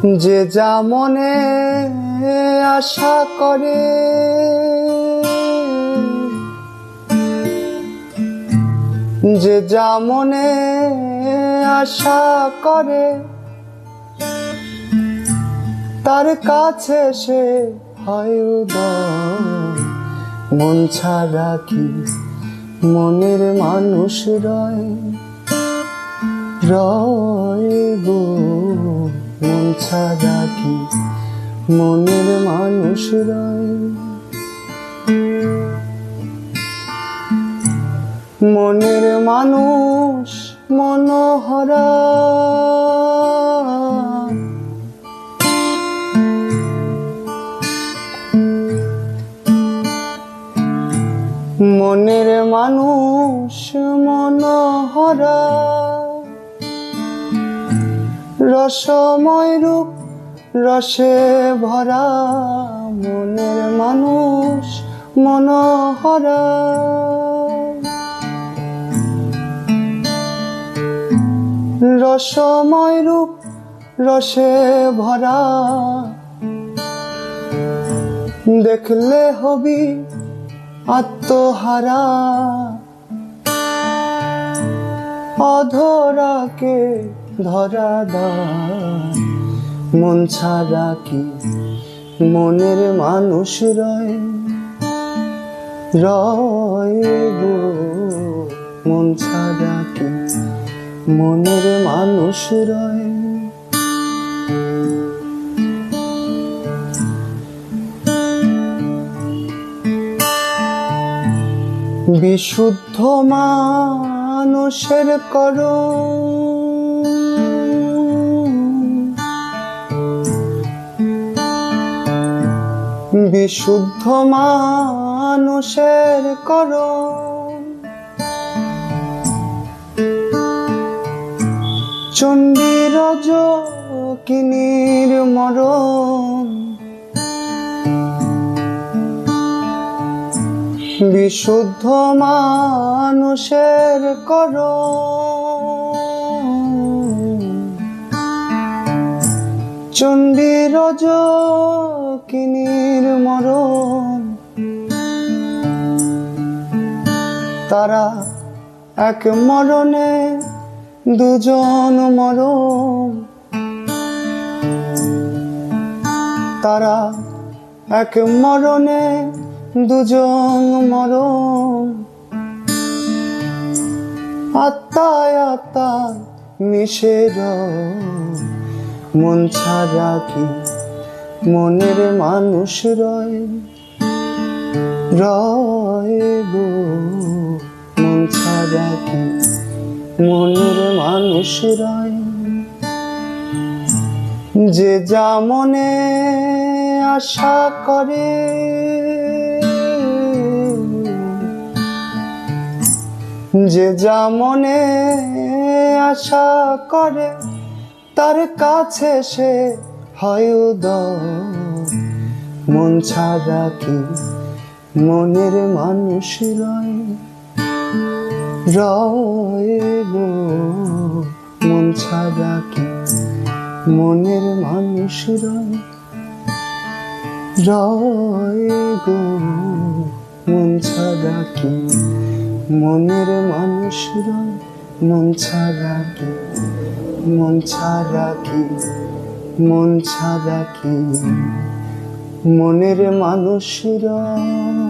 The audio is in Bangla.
যে যা মনে আশা করে যে যা মনে আশা করে, তার কাছে সে হয়। মন ছাড়া কি মনের মানুষ রয় রয় গো মন ছাড়া কি মনের মানুষ মনের মানুষ মনোহরা। মনের মানুষ মনোহরা। রসময় রূপ রসে ভরা মনের মানুষ মনোহরা। রসময় রূপ রসে ভরা দেখলে হবি আত্মহারা। অধরাকে ধরা মন ছাড়া কি মনের মানুষ রয়? রয় মন ছাড়া কি মনের মানুষ রয়? বিশুদ্ধ মানুষের কর বিশুদ্ধ মানুষের কর চণ্ডীরজ কিনির মরণ বিশুদ্ধ মানুষের কর চণ্ডীরজ কিনির মরণ। তারা এক মরণে দুজন মরণ। তারা এক মরণে দুজন মরণ। আত্মায় আত্মায় মিশে। মন ছাড়া কি মনের মানুষ রয়? রয় গো, মন ছাড়া কি মনের মানুষ রয়? যে যা মনে আশা করে যে যা মনে আশা করে, তার কাছে সে হয়। মন ছাড়া কি মনের মানুষ রয় গো, মন ছাড়া কি মনের মানুষ রয় গো, মন ছাড়া কি মনের মানুষরা মন ছাড়া কি? মন ছাড়া কি? মন ছাড়া কি? মনের মানুষ রয়